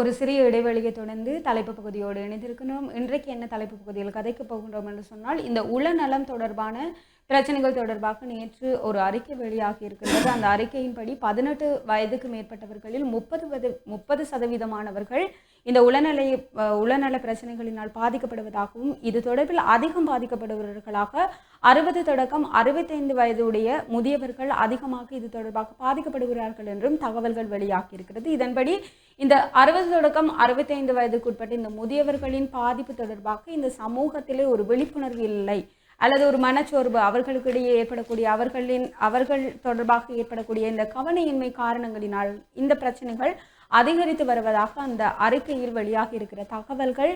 ஒரு சிறிய இடைவெளியை தொடர்ந்து தலைப்பு பகுதியோடு இணைந்திருக்கிறோம் இன்றைக்கு என்ன தலைப்பு பகுதியில் கதைக்கு போகின்றோம் என்று சொன்னால் இந்த உளநலம் தொடர்பான பிரச்சனைகள் தொடர்பாக நேற்று ஒரு அறிக்கை வெளியாகி இருக்கிறது. அந்த அறிக்கையின்படி பதினெட்டு வயதுக்கு மேற்பட்டவர்களில் முப்பது வயது முப்பது சதவீதமானவர்கள் இந்த உளநலை உளநல பிரச்சனைகளினால் பாதிக்கப்படுவதாகவும் இது தொடர்பில் அதிகம் பாதிக்கப்படுபவர்களாக அறுபது தொடக்கம் அறுபத்தைந்து வயதுடைய முதியவர்கள் அதிகமாக இது தொடர்பாக பாதிக்கப்படுகிறார்கள் என்றும் தகவல்கள் வெளியாகி இருக்கிறது. இதன்படி இந்த அறுபது தொடக்கம் அறுபத்தைந்து வயதுக்குட்பட்ட இந்த முதியவர்களின் பாதிப்பு தொடர்பாக இந்த சமூகத்திலே ஒரு விழிப்புணர்வு இல்லை. அல்லது ஒரு மனச்சோர்வு அவர்களுக்கிடையே ஏற்படக்கூடிய அவர்களின் அவர்கள் தொடர்பாக ஏற்படக்கூடிய இந்த கவனையின்மை காரணங்களினால் இந்த பிரச்சனைகள் அதிகரித்து வருவதாக அந்த அறிக்கையில் வெளியாகி இருக்கிற தகவல்கள்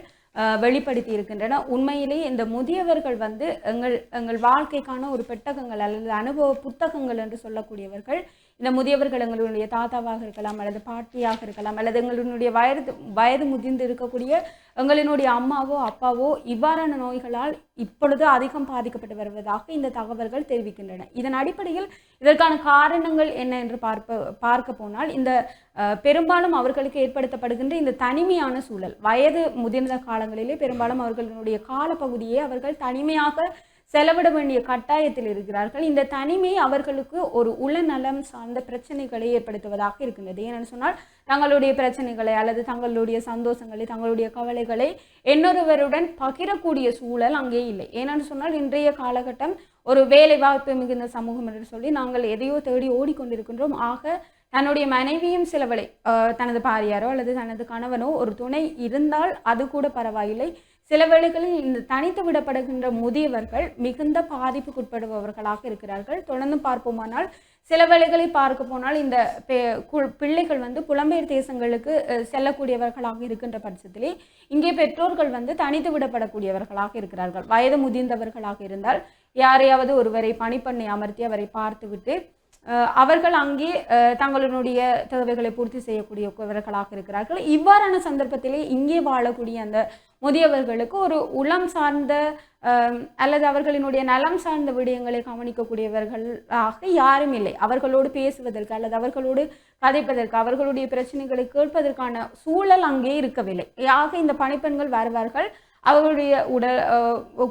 வெளிப்படுத்தி இருக்கின்றன. உண்மையிலேயே இந்த முதியவர்கள் வந்து எங்கள் எங்கள் வாழ்க்கைக்கான ஒரு பெட்டகங்கள் அல்லது அனுபவ புத்தகங்கள் என்று சொல்லக்கூடியவர்கள் இந்த முதியவர்கள் எங்களுடைய தாத்தாவாக இருக்கலாம் அல்லது பாட்டியாக இருக்கலாம் அல்லது எங்களுடைய வயது வயது முதிர்ந்து இருக்கக்கூடிய எங்களினுடைய அம்மாவோ அப்பாவோ இவ்வாறான நோய்களால் இப்பொழுது அதிகம் பாதிக்கப்பட்டு வருவதாக இந்த தகவல்கள் தெரிவிக்கின்றன. இதன் அடிப்படையில் இதற்கான காரணங்கள் என்ன என்று பார்ப்ப பார்க்க போனால் இந்த பெரும்பாலும் அவர்களுக்கு ஏற்படுத்தப்படுகின்ற இந்த தனிமையான சூழல் வயது முதிர்ந்த காலங்களிலே பெரும்பாலும் அவர்களுடைய காலப்பகுதியை அவர்கள் தனிமையாக செலவிட வேண்டிய கட்டாயத்தில் இருக்கிறார்கள். இந்த தனிமை அவர்களுக்கு ஒரு உளநலம் சார்ந்த பிரச்சனைகளை ஏற்படுத்துவதாக இருக்கின்றது. ஏனென்று சொன்னால் தங்களுடைய பிரச்சனைகளை அல்லது தங்களுடைய சந்தோஷங்களை தங்களுடைய கவலைகளை இன்னொருவருடன் பகிரக்கூடிய சூழல் அங்கே இல்லை. ஏனென்று சொன்னால் இன்றைய காலகட்டம் ஒரு வேலை வாய்ப்பு மிகுந்த சமூகம் என்று சொல்லி நாங்கள் எதையோ தேடி ஓடிக்கொண்டிருக்கின்றோம். ஆக தன்னுடைய மனைவியும் சிலவளை தனது பாரியாரோ அல்லது தனது கணவனோ ஒரு துணை இருந்தால் அது கூட பரவாயில்லை. சில வேளைகளில் இந்த தனித்து விடப்படுகின்ற முதியவர்கள் மிகுந்த பாதிப்புக்குட்படுபவர்களாக இருக்கிறார்கள். தொடர்ந்து பார்ப்போமானால் சில வேளைகளில் பார்க்க போனால் இந்த பெ- கு- பிள்ளைகள் வந்து புலம்பெயர் தேசங்களுக்கு செல்லக்கூடியவர்களாக இருக்கின்ற பட்சத்திலே இங்கே பெற்றோர்கள் வந்து தனித்து விடப்படக்கூடியவர்களாக இருக்கிறார்கள். வயது முதிர்ந்தவர்களாக இருந்தால் யாரையாவது ஒருவரை பணிப்பண்ணை அமர்த்தி அவரை பார்த்துவிட்டு அவர்கள் அங்கே தங்களுடைய தேவைகளை பூர்த்தி செய்யக்கூடியவர்களாக இருக்கிறார்கள். இவ்வாறான சந்தர்ப்பத்திலே இங்கே வாழக்கூடிய அந்த முதியவர்களுக்கு ஒரு உளம் சார்ந்த அல்லது அவர்களினுடைய நலம் சார்ந்த விடயங்களை கவனிக்கக்கூடியவர்களாக யாரும் இல்லை. அவர்களோடு பேசுவதற்கு அல்லது அவர்களோடு கதைப்பதற்கு அவர்களுடைய பிரச்சனைகளை கேட்பதற்கான சூழல் அங்கே இருக்கவில்லை. ஆக இந்த பணிப்பெண்கள் வருவார்கள். அவர்களுடைய உடல்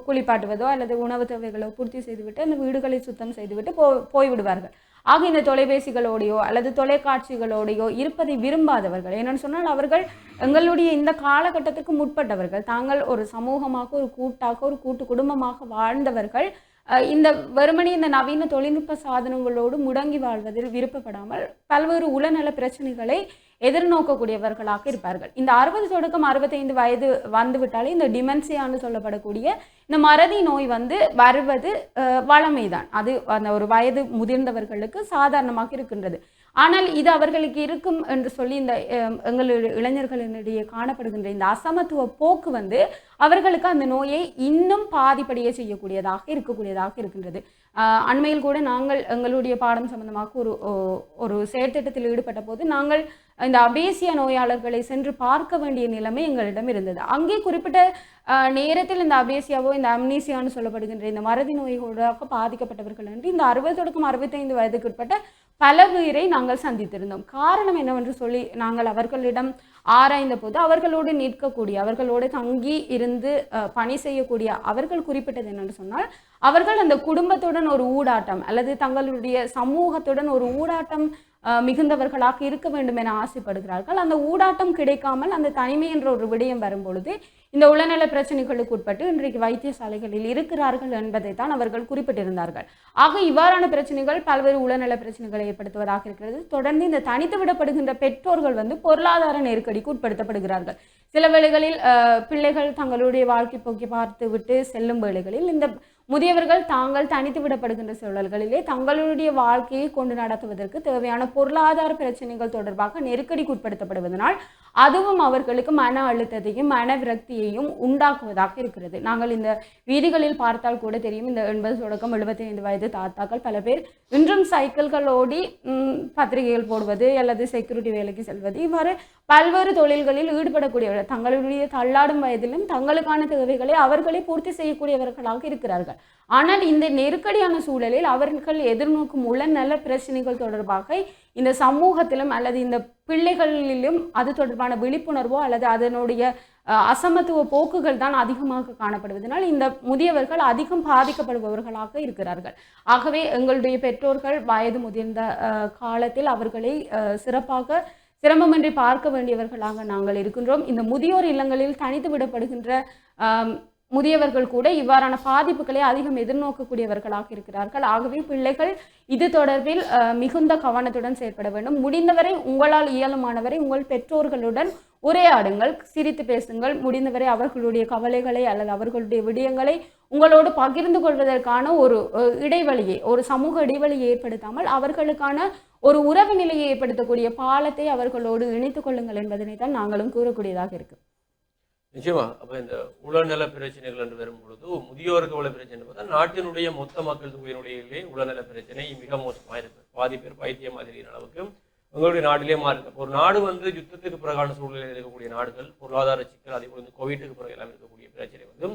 குளிப்பாட்டுவதோ அல்லது உணவு தேவைகளோ பூர்த்தி செய்துவிட்டு அந்த வீடுகளை சுத்தம் செய்துவிட்டு போ போய்விடுவார்கள். ஆக இந்த தொலைபேசிகளோடையோ அல்லது தொலைக்காட்சிகளோடையோ இருப்பதை விரும்பாதவர்கள். என்னன்னு சொன்னால் அவர்கள் எங்களுடைய இந்த காலகட்டத்துக்கு முற்பட்டவர்கள். தாங்கள் ஒரு சமூகமாக ஒரு கூட்டாக ஒரு கூட்டு குடும்பமாக வாழ்ந்தவர்கள். இந்த வெறுமனே இந்த நவீன தொழில்நுட்ப சாதனங்களோடு முடங்கி வாழ்வதில் விருப்பப்படாமல் பல்வேறு உளநல பிரச்சனைகளை எதிர்நோக்கக்கூடியவர்களாக இருப்பார்கள். இந்த அறுபது தொடக்கம் அறுபத்தைந்து வயது வந்துவிட்டாலே இந்த டிமென்சியான்னு சொல்லப்படக்கூடிய இந்த மறதி நோய் வந்து வருவது அஹ், வழமைதான் அது அந்த ஒரு வயது முதிர்ந்தவர்களுக்கு சாதாரணமாக இருக்கின்றது. ஆனால் இது அவர்களுக்கு இருக்கும் என்று சொல்லி இந்த எங்களுடைய இளைஞர்களினிடையே காணப்படுகின்ற இந்த அசமத்துவ போக்கு வந்து அவர்களுக்கு அந்த நோயை இன்னும் பாதிப்படைய செய்யக்கூடியதாக இருக்கக்கூடியதாக இருக்கின்றது. அண்மையில் கூட நாங்கள் எங்களுடைய பாடம் சம்பந்தமாக ஒரு ஓ- ஒரு செயற்திட்டத்தில் ஈடுபட்ட போது நாங்கள் இந்த அபேசியா நோயாளர்களை சென்று பார்க்க வேண்டிய நிலைமை எங்களிடம் இருந்தது. அங்கே குறிப்பிட்ட நேரத்தில் இந்த அபேசியாவோ இந்த அம்னீசியான்னு சொல்லப்படுகின்ற இந்த மறதி நோய்களாக பாதிக்கப்பட்டவர்கள் என்று இந்த அறுபது தொடக்கம் அறுபத்தைந்து வயதுக்குட்பட்ட பல பேரை நாங்கள் சந்தித்திருந்தோம். காரணம் என்னவென்று சொல்லி நாங்கள் அவர்களிடம் ஆராய்ந்த போது அவர்களோடு நிற்கக்கூடிய அவர்களோடு தங்கி இருந்து பணி செய்யக்கூடிய அவர்கள் குறிப்பிட்டது என்னென்னு சொன்னால் அவர்கள் அந்த குடும்பத்துடன் ஒரு ஊடாட்டம் அல்லது தங்களுடைய சமூகத்துடன் ஒரு ஊடாட்டம் மிகுந்தவர்களாக இருக்க வேண்டும் என ஆசைப்படுகிறார்கள். அந்த ஊடாட்டம் கிடைக்காமல் அந்த தனிமை என்ற ஒரு விடயம் வரும்பொழுது இந்த உளநல பிரச்சனைகளுக்கு உட்பட்டு இன்றைக்கு வைத்தியசாலைகளில் இருக்கிறார்கள் என்பதை தான் அவர்கள் குறிப்பிட்டிருந்தார்கள். ஆக இவ்வாறான பிரச்சனைகள் பல்வேறு உளநல பிரச்சனைகளை ஏற்படுத்துவதாக இருக்கிறது. தொடர்ந்து இந்த தனித்து விடப்படுகின்ற பெற்றோர்கள் வந்து பொருளாதார நெருக்கடிக்கு உட்படுத்தப்படுகிறார்கள். சில வேளைகளில் பிள்ளைகள் தங்களுடைய வாழ்க்கை போக்கி பார்த்து விட்டு செல்லும் வேளைகளில் இந்த முதியவர்கள் தாங்கள் தனித்து விடப்படுகின்ற சூழல்களிலே தங்களுடைய வாழ்க்கையை கொண்டு நடத்துவதற்கு தேவையான பொருளாதார பிரச்சனைகள் தொடர்பாக நெருக்கடிக்கு உட்படுத்தப்படுவதனால் அதுவும் அவர்களுக்கு மன அழுத்தத்தையும் மன விரக்தியையும் உண்டாக்குவதாக இருக்கிறது. நாங்கள் இந்த வீதிகளில் பார்த்தால் கூட தெரியும் இந்த எண்பது தொடக்கம் எழுபத்தி ஐந்து வயது தாத்தாக்கள் பல பேர் இன்றும் சைக்கிள்கள் ஓடி பத்திரிகைகள் போடுவது அல்லது செக்யூரிட்டி வேலைக்கு செல்வது. இவ்வாறு பல்வேறு தொழில்களில் ஈடுபடக்கூடியவர்கள் தங்களுடைய தள்ளாடும் வயதிலும் தங்களுக்கான தேவைகளை அவர்களே பூர்த்தி செய்யக்கூடியவர்களாக இருக்கிறார்கள். ஆனால் இந்த நெருக்கடியான சூழலில் அவர்கள் எதிர்நோக்கும் உளநல பிரச்சனைகள் தொடர்பாக இந்த சமூகத்திலும் அல்லது இந்த பிள்ளைகளிலும் அது தொடர்பான விழிப்புணர்வோ அல்லது அதனுடைய அசமத்துவ போக்குகள் தான் அதிகமாக காணப்படுவதனால் இந்த முதியவர்கள் அதிகம் பாதிக்கப்படுபவர்களாக இருக்கிறார்கள். ஆகவே எங்களுடைய பெற்றோர்கள் வயது முதிர்ந்த காலத்தில் அவர்களை சிறப்பாக சிரமமின்றி பார்க்க வேண்டியவர்களாக நாங்கள் இருக்கின்றோம். இந்த முதியோர் இல்லங்களில் தனித்து விடப்படுகின்ற முதியவர்கள் கூட இவ்வாறான பாதிப்புகளை அதிகம் எதிர்நோக்கக்கூடியவர்களாக இருக்கிறார்கள். ஆகவே பிள்ளைகள் இது தொடர்பில் மிகுந்த கவனத்துடன் செயற்பட வேண்டும். முடிந்தவரை உங்களால் இயலுமானவரை உங்கள் பெற்றோர்களுடன் உரையாடுங்கள் சிரித்து பேசுங்கள். முடிந்தவரை அவர்களுடைய கவலைகளை அல்லது அவர்களுடைய விடயங்களை உங்களோடு பகிர்ந்து கொள்வதற்கான ஒரு இடைவெளியை ஒரு சமூக இடைவெளியை ஏற்படுத்தாமல் அவர்களுக்கான ஒரு உறவு நிலையை ஏற்படுத்தக்கூடிய பாலத்தை அவர்களோடு இணைத்துக் கொள்ளுங்கள் என்பதனை தான் நாங்களும் கூறக்கூடியதாக இருக்குது நிச்சயமா. அப்போ இந்த உளநல பிரச்சனைகள் என்று வரும்பொழுது முதியோருக்கு உள்ள பிரச்சனை பார்த்தா நாட்டினுடைய மொத்த மக்கள் தொகையினுடைய உளநல பிரச்சனை மிக மோசமாக இருக்கு பாதி பேர் பைத்தியம் மாதிரி அளவுக்கு உங்களுடைய நாட்டிலே மாறி இருக்கு. ஒரு நாடு வந்து யுத்தத்துக்கு பிறகான சூழ்நிலையில் இருக்கக்கூடிய நாடுகள் பொருளாதார சிக்கல் அதே போல இந்த கோவிட்டுக்கு பிறகு எல்லாம் இருக்கக்கூடிய பிரச்சனை வந்து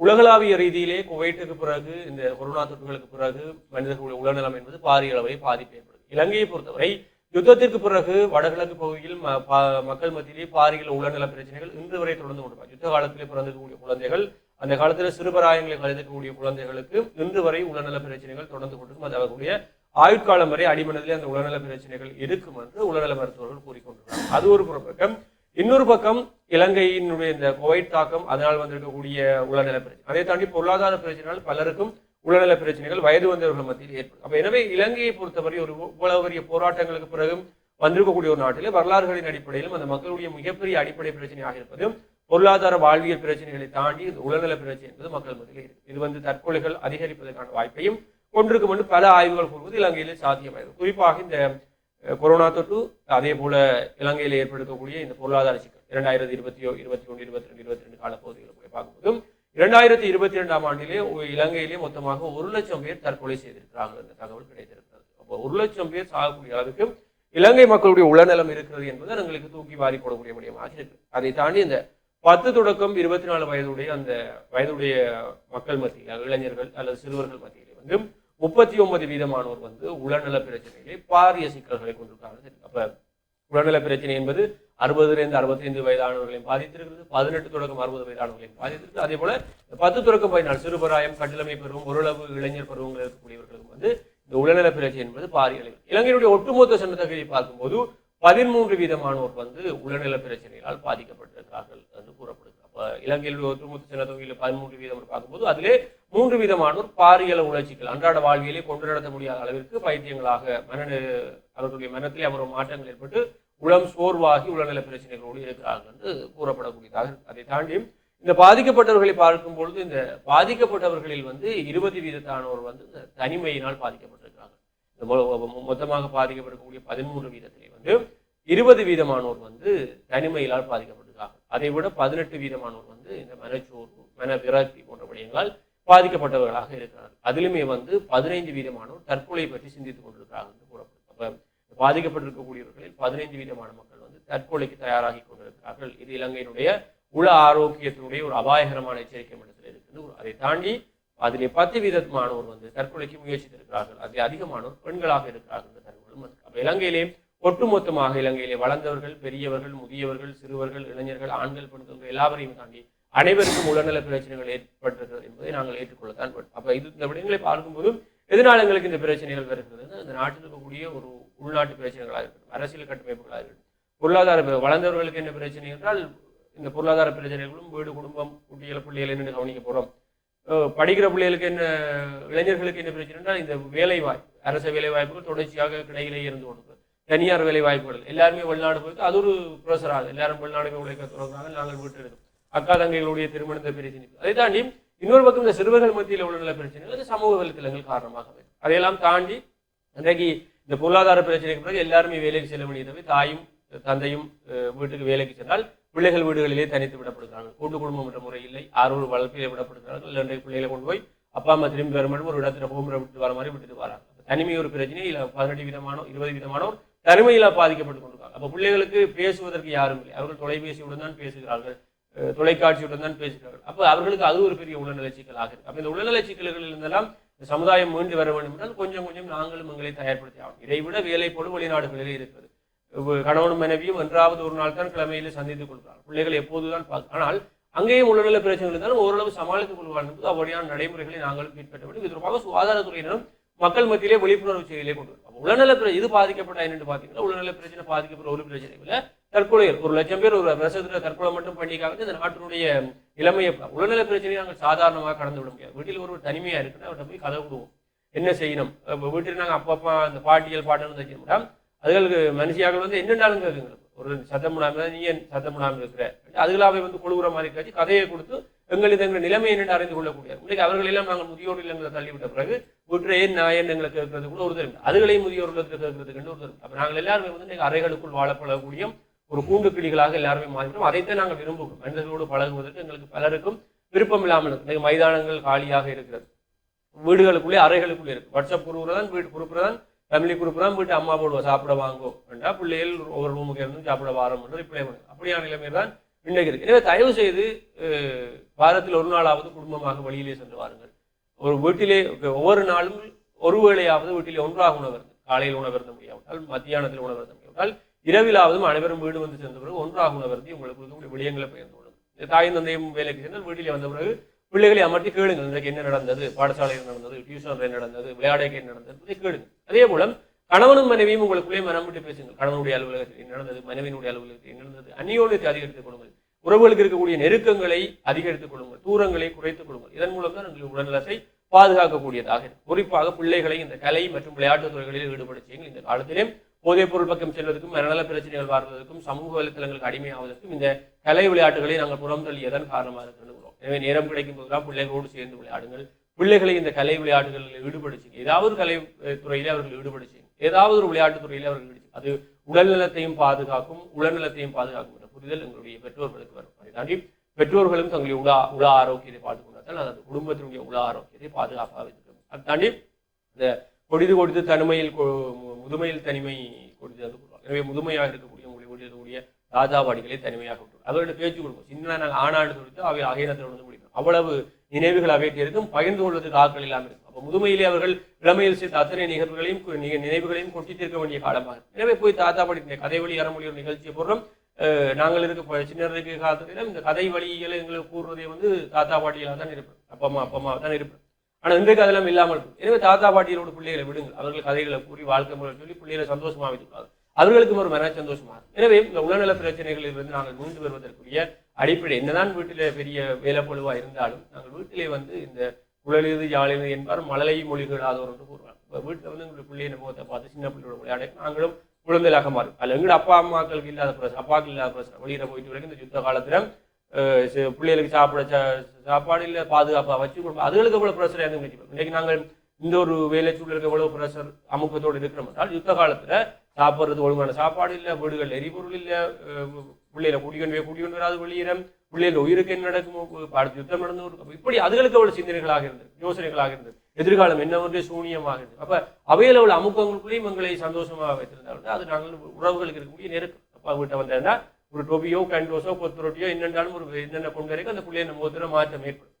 உலகளாவிய ரீதியிலே குவைட்டுக்கு பிறகு இந்த கொரோனா தொற்றுகளுக்கு பிறகு மனிதர்களுடைய உடல்நலம் என்பது பாரிய அளவை பாதிப்பு ஏற்படுது இலங்கையை பொறுத்தவரை யுத்தத்திற்கு பிறகு வடகிழக்கு பகுதியில் ம- மக்கள் மத்தியிலே பாரிய உடல்நல பிரச்சனைகள் இன்று வரை தொடர்ந்து கொண்டிருப்பாங்க யுத்த காலத்திலே பிறந்திருக்கக்கூடிய குழந்தைகள் அந்த காலத்தில் சிறுபராயங்களை கழிந்திருக்கக்கூடிய குழந்தைகளுக்கு இன்று வரை உடல்நல பிரச்சனைகள் தொடர்ந்து கொண்டிருக்கும். அது அவர்களுடைய ஆயுட்காலம் வரை அடிமனதிலே அந்த உடல்நல பிரச்சனைகள் இருக்கும் என்று உடல்நல மருத்துவர்கள் கூறிக்கொண்டிருக்கிறார் அது ஒரு பக்கம் இன்னொரு பக்கம் இலங்கையினுடைய இந்த கோவிட் தாக்கம் அதனால் வந்திருக்கக்கூடிய உடல்நல பிரச்சனை. அதை தாண்டி பொருளாதார பிரச்சனைகள் பலருக்கும் உடல்நல பிரச்சனைகள் வயது வந்தவர்கள் மத்தியில் ஏற்படும். அப்போ எனவே இலங்கையை பொறுத்தவரை ஒரு இவ்வளவு பெரிய போராட்டங்களுக்கு பிறகும் வந்திருக்கக்கூடிய ஒரு நாட்டில் வரலாறுகளின் அடிப்படையிலும் அந்த மக்களுடைய மிகப்பெரிய அடிப்படை பிரச்சனையாக இருப்பது பொருளாதார வாழ்வியல் பிரச்சனைகளை தாண்டி இந்த உடல்நல பிரச்சனை என்பது மக்கள் மத்தியில் இருக்கு. இது வந்து தற்கொலைகள் அதிகரிப்பதற்கான வாய்ப்பையும் கொண்டிருக்கும் என்று பல ஆய்வுகள் கூறுவது இலங்கையிலே சாத்தியமாகிறது. குறிப்பாக இந்த கொரோனா தொற்று அதே போல இலங்கையில் ஏற்படுத்தக்கூடிய இந்த பொருளாதார சிக்கல் இரண்டாயிரத்தி இருபத்தி இருபத்தி ஒன்று இருபத்தி ரெண்டு இருபத்தி ரெண்டு கால பகுதிகளை போய் பார்க்கும்போதும் இரண்டாயிரத்தி இருபத்தி ரெண்டாம் ஆண்டிலே இலங்கையிலே மொத்தமாக ஒரு லட்சம் பேர் தற்கொலை செய்திருக்கிறார்கள் என்ற தகவல் கிடைத்திருக்கிறது. அப்போ ஒரு லட்சம் பேர் சாகக்கூடிய அளவுக்கு இலங்கை மக்களுடைய உளநலம் இருக்கிறது என்பது எங்களுக்கு தூக்கி வாரி போடக்கூடிய முடியமாக இருக்கு அதை தாண்டி இந்த பத்து தொடக்கம் இருபத்தி நாலு வயதுடைய அந்த வயதுடைய மக்கள் மத்தியில் இளைஞர்கள் அல்லது சிறுவர்கள் மத்தியிலே வந்து முப்பத்தி ஒன்பது வீதமானோர் வந்து உளநல பிரச்சனையிலே பாரிய சிக்கல்களை கொண்டிருக்காங்க அப்ப உடல்நல பிரச்சனை என்பது அறுபதுலேருந்து அறுபத்தைந்து வயதானவர்களையும் பாதித்திருக்கிறது பதினெட்டு தொடக்கம் அறுபது வயதானவர்களையும் பாதித்திருக்கு அதே போல பத்து தொடக்கம் பதினாலு சிறுபராயம் கட்டிலமை பருவம் ஓரளவு இளைஞர் பருவங்கள் இருக்கக்கூடியவர்களுக்கு வந்து இந்த உடல்நல பிரச்சனை என்பது பாரிய அளவில் இலங்கையினுடைய ஒட்டுமொத்த சனத்தொகையை பார்க்கும்போது பதிமூன்று வீதமானோர் வந்து உடல்நல பிரச்சனைகளால் பாதிக்கப்பட்டிருக்கிறார்கள் என்று கூறப்படுகிறது அப்போ இலங்கையிலுடைய ஒட்டுமொத்த சனத்தொகையில் பதிமூன்று வீதம் பார்க்கும்போது அதிலே மூன்று வீதமானோர் பாரியல உணர்ச்சிகள் அன்றாட வாழ்வியலே கொண்டு நடத்த முடியாத அளவிற்கு பைத்தியங்களாக மன அவர்களுடைய மனத்திலே அவர் மாற்றங்கள் ஏற்பட்டு உளம் சோர்வாகி உடல்நல பிரச்சனைகளோடு இருக்கிறார்கள் என்று கூறப்படக்கூடியதாக இருக்கு. அதை தாண்டி இந்த பாதிக்கப்பட்டவர்களை பார்க்கும் பொழுது இந்த பாதிக்கப்பட்டவர்களில் வந்து இருபது வீதத்தானோர் வந்து இந்த தனிமையினால் பாதிக்கப்பட்டிருக்கிறார்கள். இந்த மொத்தமாக பாதிக்கப்படக்கூடிய பதிமூன்று வீதத்திலே வந்து இருபது வீதமானோர் வந்து தனிமையினால் பாதிக்கப்பட்டிருக்காங்க அதை விட பதினெட்டு வீதமானோர் வந்து இந்த மனச்சோர்வு மன விரக்தி போன்ற விடயங்களால் பாதிக்கப்பட்டவர்களாக இருக்கிறார்கள். அதிலுமே வந்து பதினைந்து வீதமானோர் தற்கொலை பற்றி சிந்தித்துக் கொண்டிருக்கிறார்கள் என்று கூறப்படும். அப்போ பாதிக்கப்பட்டிருக்கக்கூடியவர்களில் பதினைந்து வீதமான மக்கள் வந்து தற்கொலைக்கு தயாராகி கொண்டிருக்கிறார்கள். இது இலங்கையினுடைய உள ஆரோக்கியத்தினுடைய ஒரு அபாயகரமான எச்சரிக்கை மட்டத்தில் இருக்குது ஒரு- அதை தாண்டி அதிலே பத்து வீதமானோர் வந்து தற்கொலைக்கு முயற்சித்திருக்கிறார்கள். அதில் அதிகமானோர் பெண்களாக இருக்கிறார்கள் என்ற அப்போ அப்ப இலங்கையிலே ஒட்டுமொத்தமாக இலங்கையிலே வளர்ந்தவர்கள் பெரியவர்கள் முதியவர்கள் சிறுவர்கள் இளைஞர்கள் ஆண்கள் பெண்கள் எல்லாவரையும் தாண்டி அனைவருக்கும் உடல்நல பிரச்சனைகள் ஏற்பட்டிருக்கிறது என்பதை நாங்கள் ஏற்றுக்கொள்ளத்தான் அப்போ அப்ப இது இந்த விடயங்களை பார்க்கும்போது எதனால் எங்களுக்கு இந்த பிரச்சனைகள் வருகிறது? இந்த நாட்டில் இருக்கக்கூடிய ஒரு உள்நாட்டு பிரச்சனைகளாக இருக்கட்டும் அரசியல் கட்டமைப்புகளாக இருக்கட்டும் பொருளாதார வளர்ந்தவர்களுக்கு என்ன பிரச்சனை என்றால் இந்த பொருளாதார பிரச்சனைகளும் வீடு குடும்பம் குட்டிகள் பிள்ளைகள் என்ன கவனிக்க போகிறோம் படிக்கிற பிள்ளைகளுக்கு என்ன இளைஞர்களுக்கு என்ன பிரச்சனை என்றால் இந்த வேலை வாய்ப்பு அரசு வேலை வாய்ப்புகள் தொடர்ச்சியாக கிடையிலே இருந்து கொடுக்குது தனியார் வேலை வாய்ப்புகள் எல்லாருமே வெளிநாடு போயிட்டு அது ஒரு ப்ரெஷர் ஆகுது எல்லாரும் வெளிநாடு உழைக்க தொடங்குறாங்க நாங்கள் வீட்டு இருக்கோம் அக்கா தங்கைகளுடைய திருமணத்தை பிரச்சனை. அதை தாண்டி இன்னொரு பக்கம் இந்த சிறுவர்கள் மத்தியில் உள்ள பிரச்சனைகள் அது சமூக வலைத்தளங்கள் காரணமாக அதையெல்லாம் தாண்டி இன்றைக்கு இந்த பொருளாதார பிரச்சனைக்கு பிறகு எல்லாருமே வேலைக்கு செல்ல வேண்டியது தாயும் தந்தையும் அஹ், வீட்டுக்கு வேலைக்கு சென்றால் பிள்ளைகள் வீடுகளிலே தனித்து விடப்படுகிறார்கள். கூட்டு குடும்பம் என்ற முறை இல்லை ஆறு வளர்ப்பிலே விடப்படுகிறார்கள். இல்லை பிள்ளைகளை கொண்டு போய் அப்பா அம்மா திரும்பி வர மட்டும் ஒரு இடத்துல ஹோம்ல விட்டு வர மாதிரி விட்டுட்டு வராங்க. தனிமை ஒரு பிரச்சனை இல்லை. பதினெட்டு விதமானோ இருபது விதமானோர் தனிமையில பாதிக்கப்பட்டு கொண்டிருக்காங்க. அப்போ பிள்ளைகளுக்கு பேசுவதற்கு யாரும் இல்லை. அவர்கள் தொலைபேசியுடன் தான் பேசுகிறார்கள். தொலைக்காட்சியுடன் தான் பேசுகிறார்கள். அப்ப அவர்களுக்கு அது ஒரு பெரிய உடல்நல சிக்கலாக இருக்கு. அப்போ இந்த உடல்நல சிக்கல்களில் இருந்தெல்லாம் சமுதாயம் மீண்டு வர வேண்டும் என்றால் கொஞ்சம் கொஞ்சம் நாங்களும் எங்களை தயார்படுத்தி ஆகும் இதை விட வேலை போடு வெளிநாடுகளிலே இருக்கிறது. கணவன் மனைவியும் ஒன்றாவது ஒரு நாள் தான் கிழமையில சந்தித்துக் கொள்கிறார். பிள்ளைகள் எப்போதுதான் பார்க்க ஆனால் அங்கேயும் உள்ளநல பிரச்சனைகள் இருந்தாலும் ஓரளவு சமாளித்துக் கொள்வார் என்பது அப்படியான நடைமுறைகளை நாங்களும் பின்பற்ற வேண்டும். இது தொடர்பாக சுகாதாரத்துறையினரும் மக்கள் மத்தியிலே விழிப்புணர்வு செய்தியிலே கொண்டு வரும் உடல்நல பிரச்சனை இது பாதிக்கப்பட்ட என்னன்னு பார்த்தீங்கன்னா உடல்நல பிரச்சனை பாதிக்கப்படுற ஒரு பிரச்சனை இல்லை. தற்கொலை ஒரு லட்சம் பேர் ஒரு வருஷத்துல தற்கொலை மட்டும் பண்ணிக்காங்க இந்த நாட்டினுடைய நிலைமையை உடல்நல பிரச்சனையை நாங்கள் சாதாரணமாக கடந்து விட முடியாது. வீட்டில் ஒரு தனிமையா இருக்குன்னா அவர்கிட்ட போய் கதை விடுவோம் என்ன செய்யணும்? இப்போ வீட்டில் நாங்கள் அப்பப்போ அந்த பாட்டியல் பாட்டுன்னு தைக்க முடியாது அதுகளுக்கு மனுஷியாக வந்து என்னென்னாலும் கேட்குங்க ஒரு சத்தம் விடாமல் நீ ஏன் சத்தம் விடாமல் இருக்கிற? அதுகளாவே வந்து கொழுகுற மாதிரி காட்சி கதையை கொடுத்து எங்களுக்கு எங்கள் நிலைமை என்னென்று அறிந்து கொள்ளக்கூடிய உங்களுக்கு அவர்கள் எல்லாம் நாங்கள் முதியோர் இல்லங்களை தள்ளிவிட்ட பிறகு வீட்டில் ஏன் நான் ஏன் எங்களை கேட்கறது கூட ஒரு தெரியும் அதுகளையும் முதியோர் இல்லத்தில் கேட்கறதுக்கு ஒரு தெரியும் அப்போ நாங்கள் எல்லாருமே வந்து இன்னைக்கு அறைகளுக்குள் வாழப்படக்கூடிய ஒரு கூண்டு கிளிகளாக எல்லாருமே மாறிவிட்டோம். அதைத்தான் நாங்கள் விரும்புகிறோம் மனிதர்களோடு பழகுவதற்கு எங்களுக்கு பலருக்கும் விருப்பம் இல்லாமல் இருக்கு மைதானங்கள் காலியாக இருக்கிறது. வீடுகளுக்குள்ளே அறைகளுக்குள்ளே இருக்கு. வாட்ஸ்அப் குரூப் தான் வீட்டு குரூப் தான் ஃபேமிலி குரூப் தான் வீட்டு அம்மா போடுவோம் சாப்பிட வாங்கோ என்றால் பிள்ளைகள் ஒவ்வொரு ரூமுக்கு இருந்து சாப்பிட வாரம்ன்றது என்று அப்படியான நிலைமை தான் இன்றைக்கு இருக்கு. எனவே தயவு செய்து வாரத்தில் ஒரு நாளாவது குடும்பமாக வெளியிலே சென்று வாருங்கள். ஒரு வீட்டிலே ஒவ்வொரு நாளும் ஒரு வேளையாவது வீட்டிலே ஒன்றாக உணவருந்து காலையில் உணவருந்த முடியாவிட்டால் மத்தியானத்தில் உணவருந்த முடியாவிட்டால் இரவிலாவதும் அனைவரும் வீடு வந்து சேர்ந்த பிறகு ஒன்றாக உணவருந்தி உங்களுக்கு கொடுக்கக்கூடிய விடயங்களை பகிர்ந்து கொள்ளுங்கள். தாயும் தந்தையும் வேலைக்கு சென்றால் வீட்டிலே வந்த பிறகு பிள்ளைகளை அமர்த்தி கேளுங்கள். இன்றைக்கு என்ன நடந்தது? பாடசாலையில் நடந்தது டியூஷன் என்ன நடந்தது விளையாடைக்கு என்ன நடந்தது கேளுங்கள். அதே போல கணவனும் மனைவியும் உங்களுக்குள்ளே மனம் விட்டு பேசுங்கள். கணவனுடைய அலுவலகத்தில் என்ன நடந்தது? மனைவியினுடைய அலுவலகத்தில் என்ன நடந்தது? அந்நியோனத்தை அதிகரித்துக் கொள்ளுங்கள். உறவுகளுக்கு இருக்கக்கூடிய நெருக்கங்களை அதிகரித்துக் கொள்ளுங்கள். தூரங்களை குறைத்துக் கொள்ளுங்கள். இதன் மூலம் தான் உங்கள் உடல்நலத்தை பாதுகாக்கக்கூடியதாக இருக்கும். குறிப்பாக பிள்ளைகளை இந்த கலை மற்றும் விளையாட்டுத் துறைகளில் ஈடுபட செய்யுங்கள். இந்த காலத்திலே போதைப் பொருள் பக்கம் செல்வதற்கும் மனநல பிரச்சனைகள் வாழ்வதற்கும் சமூக வலைத்தளங்களுக்கு அடிமையாவதற்கும் இந்த கலை விளையாட்டுகளை நாங்கள் புறம் தள்ளியதன் காரணமாக இருக்கிறோம் எனவே நேரம் கிடைக்கும் போதெல்லாம் பிள்ளைகளோடு சேர்ந்து விளையாடுங்கள். பிள்ளைகளை இந்த கலை விளையாட்டுகளில் ஈடுபடுச்சு ஏதாவது கலை துறையில் அவர்கள் ஈடுபடுச்சு ஏதாவது ஒரு விளையாட்டு துறையில் அவர்கள் ஈடுபட அது உடல்நலத்தையும் பாதுகாக்கும் உடல்நலத்தையும் பாதுகாக்கும் என்ற புரிதல் எங்களுடைய பெற்றோர்களுக்கு வரும். அதை தாண்டி பெற்றோர்களும் தங்களுடைய உலா உலா ஆரோக்கியத்தை பார்த்துக் கொண்டால் அது குடும்பத்தினுடைய உலா ஆரோக்கியத்தை பாதுகாப்பாக வைத்திருக்கும் அது தாண்டி இந்த கொடிது கொடுத்து தனிமையில் கொ- முதுமையில் தனிமை கொடுத்தது எனவே முதுமையாக இருக்கக்கூடிய உங்களை வீட்டில் ராஜாவாடிகளை தனிமையாக விட்டுரும் அவர்கிட்ட பேச்சு கொடுக்கும். சின்ன நாங்கள் ஆணாண்டு கொடுத்து அவை அகைனத்தை வந்து முடிக்கும். அவ்வளவு நினைவுகள் அவைட்டு இருக்கும் பகிர்ந்து கொள்வதற்கு ஆட்கள் இல்லாமல் இருக்கும். அப்போ முதுமையிலே அவர்கள் இளமையில் சேர்த்த அத்தனை நிகழ்வுகளையும் நினைவுகளையும் கொட்டி தீர்க்க வேண்டிய காலமாக எனவே போய் தாத்தா பாடி இந்த கதை வழி அறமொழி ஒரு நிகழ்ச்சியை பொருளும் நாங்கள் இருக்க ப- சின்னருக்கு காலத்துல இந்த கதை வழிகளை எங்களுக்கு கூறுறதே வந்து தாத்தா பாட்டிகளாக தான் இருப்பேன் அப்பா அம்மா அப்பா அம்மா தான் இருப்பேன் ஆனால் இன்றைக்கு அதெல்லாம் இல்லாமல் இருக்கும் எனவே தாத்தா பாட்டியரோட பிள்ளைகளை விடுங்கள். அவர்கள் கதைகளை கூறி வாழ்க்கை முறை சொல்லி பிள்ளைகளை சந்தோஷமாக வைத்துள்ளார் அவர்களுக்கும் ஒரு மன சந்தோஷமாக எனவே இந்த உடல்நல பிரச்சனைகளில் இருந்து நாங்கள் மீண்டு வருவதற்குரிய அடிப்படை என்னதான் வீட்டிலே பெரிய வேலைப்பழுவாக இருந்தாலும் நாங்கள் வீட்டிலே வந்து இந்த குழலிது யாழிது என்பார் மழலை மொழிகளாதவர் என்று கூறுவார் இப்போ வீட்டில் வந்து எங்களுடைய பிள்ளைய முகத்தை பார்த்து சின்ன பிள்ளையோட விளையாட நாங்களும் குழந்தைகளாக மாறும் அதில் எங்களோட அப்பா அம்மாக்களுக்கு இல்லாத பிரச்சனை அப்பாவுக்கு இல்லாத பிரச்சனை வெளியில் போயிட்டு வரைக்கும் இந்த யுத்த காலத்தில் பிள்ளைகளுக்கு சாப்பிட சாப்பாடு இல்லை பாதுகாப்பாக வச்சு கொடுப்போம் அதுகளுக்கு எவ்வளோ ப்ரெஷர் இருந்து நினைக்கிறோம் இன்னைக்கு நாங்கள் இந்த ஒரு வேலை சூழலுக்கு எவ்வளவு பிரஷர் அமுக்கத்தோடு இருக்கிறோம் என்றால் யுத்த காலத்துல சாப்பிட்றது ஒழுங்கான சாப்பாடு இல்லை வீடுகள் எரிபொருள் இல்லை பிள்ளைகளை குடிக்கொண்டு போய் குடிக்கொண்டு வராது வெளியிடம் பிள்ளைகள் உயிருக்கு என்ன நடக்குமோ அடுத்து யுத்தம் நடந்து இப்படி அதுகளுக்கு எவ்வளோ சிந்தனைகளாக இருந்தது யோசனைகளாக இருந்தது. எதிர்காலம் என்னவென்றே சூனியமாக இருந்தது. அப்போ அவையில் உள்ள அமுக்கங்களுக்குள்ளேயும் எங்களை சந்தோஷமாக வைத்திருந்தாலும் அது நாங்கள் உறவுகளுக்கு இருக்கக்கூடிய நெருக்கம். அப்பா வீட்டை வந்தா ஒரு டொபியோ கண்டோஸோ கொத்து ரொட்டியோ என்னென்றாலும் ஒரு என்னென்ன கொண்டு வரைக்கும் அந்த பிள்ளைய நம்ம ஒருத்தர மாற்றம் ஏற்படும்.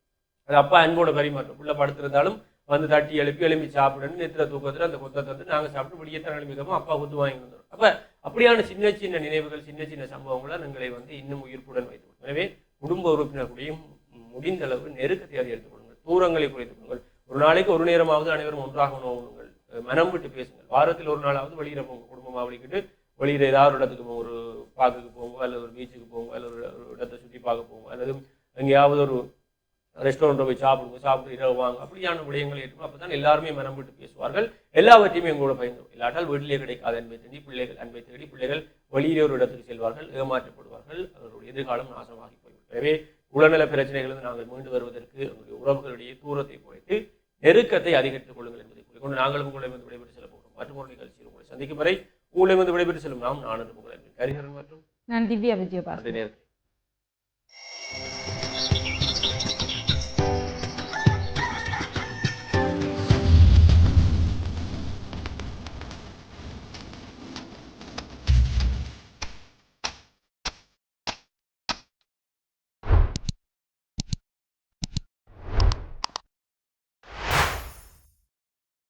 அது அப்பா அன்போட பரிமாற்றம். பிள்ளை படுத்திருந்தாலும் வந்து தட்டி எழுப்பி எழுப்பி சாப்பிடணும் நெத்திர தூக்கத்தில் அந்த கொத்தை தந்து நாங்கள் சாப்பிட்டு வெளியேற்ற நிலைமைக்கமா அப்பா கொத்து வாங்கி வந்துடும் அப்போ அப்படியான சின்ன சின்ன நினைவுகள் சின்ன சின்ன சம்பவங்கள் எங்களை வந்து இன்னும் உயிர்ப்புடன் வைத்து எனவே குடும்ப உறுப்பினர்களையும் முடிந்த அளவு நெருக்கத்தை அதை எடுத்துக்கொள்ளுங்கள் தூரங்களை குறைத்துக் கொள்ளுங்கள். ஒரு நாளைக்கு ஒரு நேரமாவது அனைவரும் ஒன்றாக உணவுங்கள் மனம் விட்டு பேசுங்கள். வாரத்தில் ஒரு நாளாவது வெளியிட போங்க குடும்பமாக வலிக்கிட்டு வெளியில ஏதாவது ஒரு இடத்துக்கு ஒரு பார்க்குக்கு போவோம் அல்லது ஒரு பீச்சுக்கு போவோம் அல்லது ஒரு இடத்தை சுற்றி பார்க்க போவோம் அல்லது எங்கேயாவது ஒரு ரெஸ்டாரண்ட்டில் போய் சாப்பிடுவோம் சாப்பிட்டு இரவு வாங்க அப்படியான விடயங்கள் இருக்கும் அப்போ தான் எல்லாருமே மனம் விட்டு பேசுவார்கள். எல்லாவற்றையுமே எங்களோட பயந்து இல்லாட்டால் வீட்டிலே கிடைக்காத. அன்பை தேடி பிள்ளைகள் அன்பை தேடி பிள்ளைகள் வெளியிலே ஒரு இடத்துக்கு செல்வார்கள் ஏமாற்றப்படுவார்கள். அவர்களுடைய எதிர்காலம் நாசமாகி போய்விடும். எனவே உடல்நல பிரச்சனைகளிலிருந்து நாங்கள் மீண்டு வருவதற்கு எங்களுடைய உறவுகளுடைய தூரத்தை குறைத்து நெருக்கத்தை அதிகரித்துக் கொள்ளுங்கள் என்பதை கூறிக்கொண்டு நாங்களும் உங்களை வந்து விடைபெற்று செல்ல போகிறோம். மற்றும் ஒரு நிகழ்ச்சியில் உங்களை சந்திக்கும் வரை உங்களை வந்து விடைபெற்று செல்லும். நாம் நான் உங்களை கரிகரன் மற்றும் நான் திவ்யா விஜயபாஸ்கர்.